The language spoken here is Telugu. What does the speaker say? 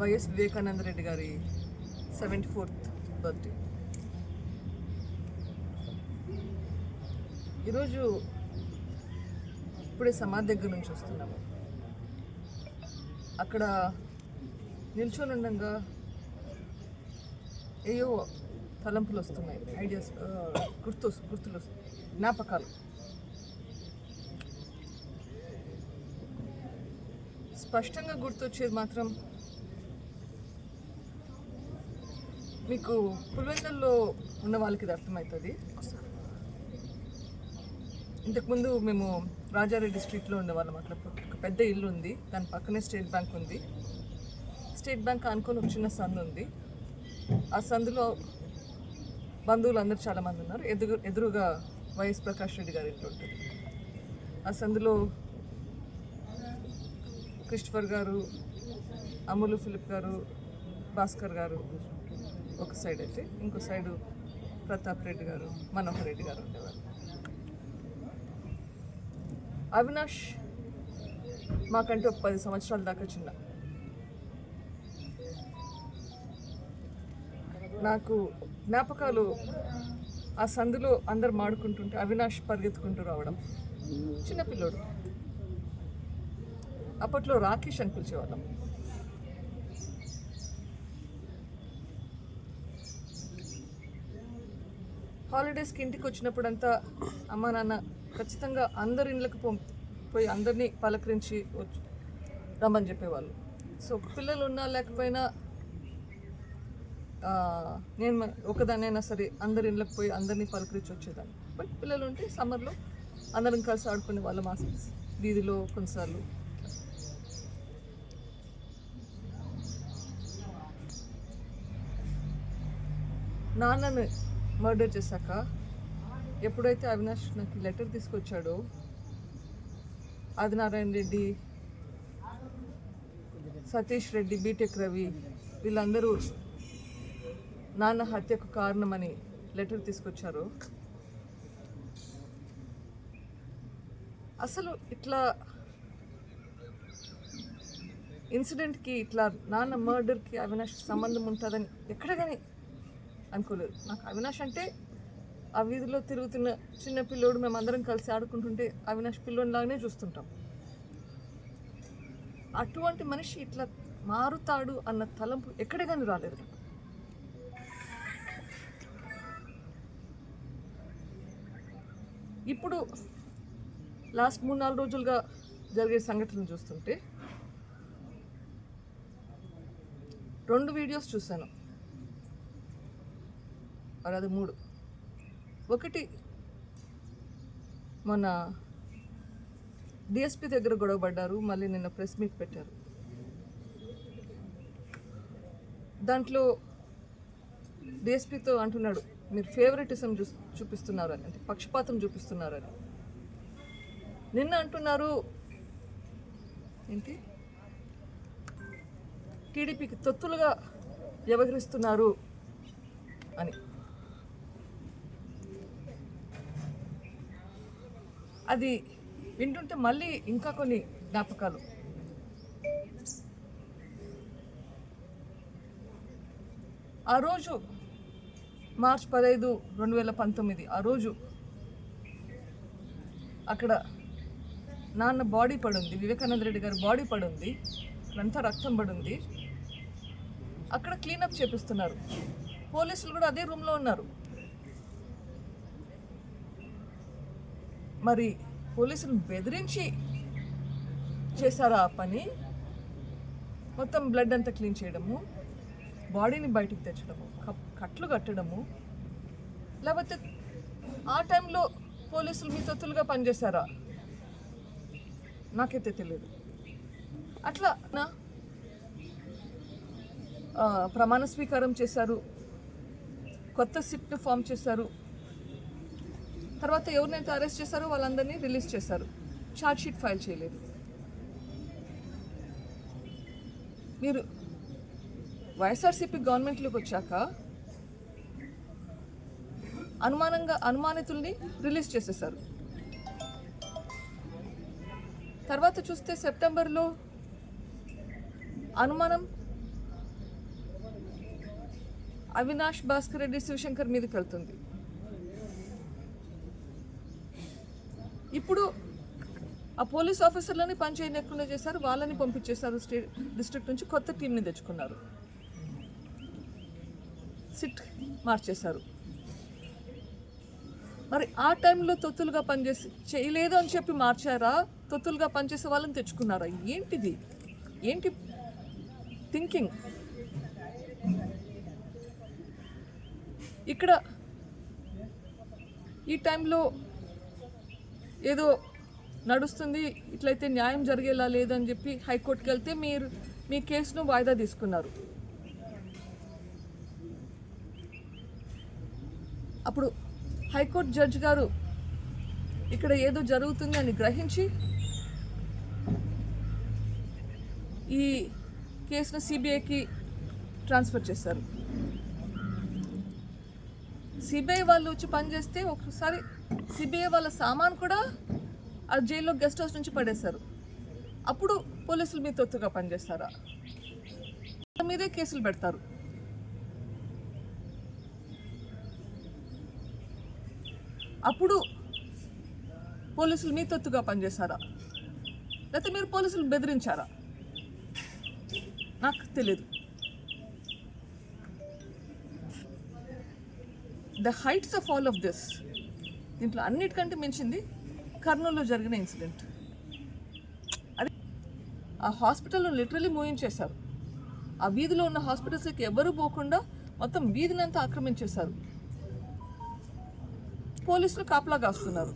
వైఎస్ వివేకానంద రెడ్డి గారి సెవెంటీ ఫోర్త్ బర్త్డే. ఈరోజు ఇప్పుడే సమాధి దగ్గర నుంచి వస్తున్నాము. అక్కడ నిల్చొని ఉండగా ఏయో తలంపులు వస్తున్నాయి ఐడియాస్ గుర్తు గుర్తులు వస్తున్నాయి జ్ఞాపకాలు. స్పష్టంగా గుర్తొచ్చేది మాత్రం మీకు పులివెందుల్లో ఉన్న వాళ్ళకి ఇది అర్థమవుతుంది. ఇంతకుముందు మేము రాజారెడ్డి స్ట్రీట్లో ఉండేవాళ్ళం అట్లా ఒక పెద్ద ఇల్లు ఉంది. దాని పక్కనే స్టేట్ బ్యాంక్ ఉంది. స్టేట్ బ్యాంక్ అనుకొని ఒక చిన్న సందు ఉంది. ఆ సందులో బంధువులు అందరూ చాలామంది ఉన్నారు. ఎదురు ఎదురుగా వైఎస్ ప్రకాష్ రెడ్డి గారి ఇంట్లో ఉంటుంది. ఆ సందులో క్రిస్టఫర్ గారు అమూలు ఫిలిప్ గారు భాస్కర్ గారు. ఒక సైడ్ అయితే ఇంకో సైడు ప్రతాప్ రెడ్డి గారు మనోహర్ రెడ్డి గారు ఉండేవారు. అవినాష్ మాకంటే ఒక పది సంవత్సరాల దాకా చిన్న. నాకు జ్ఞాపకాలు ఆ సందులో అందరు మాడుకుంటుంటే అవినాష్ పరిగెత్తుకుంటూ రావడం. చిన్నపిల్లోడు అప్పట్లో రాకేష్ అని పిలిచేవాళ్ళం. హాలిడేస్కి ఇంటికి వచ్చినప్పుడు అంతా అమ్మ నాన్న ఖచ్చితంగా అందరి ఇళ్ళకి పో పోయి అందరినీ పలకరించి వచ్చి రమ్మని చెప్పేవాళ్ళు. సో పిల్లలు ఉన్నా లేకపోయినా నేను ఒకదానైనా సరే అందరి ఇళ్ళకి పోయి అందరినీ పలకరించి వచ్చేదాన్ని. బట్ పిల్లలు ఉంటే సమ్మర్లో అందరం కలిసి ఆడుకునే వాళ్ళం మా వీధిలో కొన్నిసార్లు. నాన్నను మర్డర్ చేశాక ఎప్పుడైతే అవినాష్ నాకు లెటర్ తీసుకొచ్చాడో ఆదినారాయణ రెడ్డి సతీష్ రెడ్డి బీటెక్ రవి వీళ్ళందరూ నాన్న హత్యకు కారణమని లెటర్ తీసుకొచ్చారు. అసలు ఇట్లా ఇన్సిడెంట్కి ఇట్లా నాన్న మర్డర్కి అవినాష్ సంబంధం ఉంటుందని ఎక్కడ కానీ అనుకోలేదు. నాకు అవినాష్ అంటే ఆ వీధిలో తిరుగుతున్న చిన్న పిల్లోడు మేము అందరం కలిసి ఆడుకుంటుంటే అవినాష్ పిల్లోనిలాగానే చూస్తుంటాం. అటువంటి మనిషి ఇట్లా మారుతాడు అన్న తలంపు ఎక్కడ కానీ రాలేదు. ఇప్పుడు లాస్ట్ మూడు నాలుగు రోజులుగా జరిగే సంఘటనలు చూస్తుంటే రెండు వీడియోస్ చూశాను. అది మూడు. ఒకటి మొన్న డిఎస్పి దగ్గర గొడవపడ్డారు మళ్ళీ నిన్న ప్రెస్ మీట్ పెట్టారు. దాంట్లో డిఎస్పితో అంటున్నాడు మీరు ఫేవరెటిజం చూ చూపిస్తున్నారని అంటే పక్షపాతం చూపిస్తున్నారని. నిన్న అంటున్నారు ఏంటి? టీడీపీకి తొత్తులుగా వ్యవహరిస్తున్నారు అని. అది వింటుంటే మళ్ళీ ఇంకా కొన్ని జ్ఞాపకాలు. ఆ రోజు మార్చ్ పదహైదు రెండు వేల పంతొమ్మిది ఆ రోజు అక్కడ నాన్న బాడీ పడుంది వివేకానంద రెడ్డి గారి బాడీ పడుంది అక్కడంతా రక్తం పడుంది. అక్కడ క్లీనప్ చేపిస్తున్నారు. పోలీసులు కూడా అదే రూమ్లో ఉన్నారు. మరి పోలీసులు బెదిరించి చేశారా ఆ పని? మొత్తం బ్లడ్ అంతా క్లీన్ చేయడము బాడీని బయటికి తెచ్చడము కట్లు కట్టడము లేకపోతే ఆ టైంలో పోలీసులు మీ తొత్తులుగా పనిచేశారా? నాకైతే తెలియదు అట్లా నా ప్రమాణ స్వీకారం చేశారు కొత్త సిట్ను ఫామ్ చేశారు తర్వాత ఎవరినైతే అరెస్ట్ చేశారో వాళ్ళందరినీ రిలీజ్ చేశారు. షీట్ ఫైల్ చేయలేదు. మీరు వైఎస్ఆర్సీపీ గవర్నమెంట్లోకి వచ్చాక అనుమానంగా అనుమానితుల్ని రిలీజ్ చేసేసారు. తర్వాత చూస్తే సెప్టెంబర్లో అనుమానం అవినాష్ భాస్కర్ రెడ్డి శివశంకర్ మీదకి వెళ్తుంది. ఇప్పుడు ఆ పోలీస్ ఆఫీసర్లని పనిచేయనకుండా చేశారు వాళ్ళని పంపించేశారు స్టేట్ డిస్ట్రిక్ట్ నుంచి కొత్త టీంని తెచ్చుకున్నారు. సిట్ మార్చేశారు. మరి ఆ టైంలో తొత్తులుగా పనిచేసి చేయలేదు అని చెప్పి మార్చారా? తొత్తులుగా పనిచేసే వాళ్ళని తెచ్చుకున్నారా? ఏంటిది? ఏంటి థింకింగ్? ఇక్కడ ఈ టైంలో ఏదో నడుస్తుంది ఇట్లయితే న్యాయం జరిగేలా లేదని చెప్పి హైకోర్టుకి వెళ్తే మీరు మీ కేసును వాయిదా తీసుకున్నారు. అప్పుడు హైకోర్టు జడ్జ్ గారు ఇక్కడ ఏదో జరుగుతుంది అని గ్రహించి ఈ కేసును సిబిఐకి ట్రాన్స్ఫర్ చేశారు. సిబిఐ వాళ్ళు వచ్చి పనిచేస్తే ఒకసారి సిబిఐ వాళ్ళ సామాన్ కూడా ఆ జైల్లో గెస్ట్ హౌస్ నుంచి పడేశారు. అప్పుడు పోలీసులు మీ తొత్తుగా పనిచేస్తారా? మీదే కేసులు పెడతారు. అప్పుడు పోలీసులు మీ తొత్తుగా పనిచేశారా లేకపోతే మీరు పోలీసులు బెదిరించారా? నాకు తెలియదు the heights of all of this దీంట్లో అన్నిటికంటే మించింది కర్నూలులో జరిగిన ఇన్సిడెంట్ అది ఆ హాస్పిటల్లో లిటరలీ మూయించేశారు. ఆ వీధిలో ఉన్న హాస్పిటల్స్కి ఎవరు పోకుండా మొత్తం వీధినంతా ఆక్రమించేశారు. పోలీసులు కాపలా కాస్తున్నారు.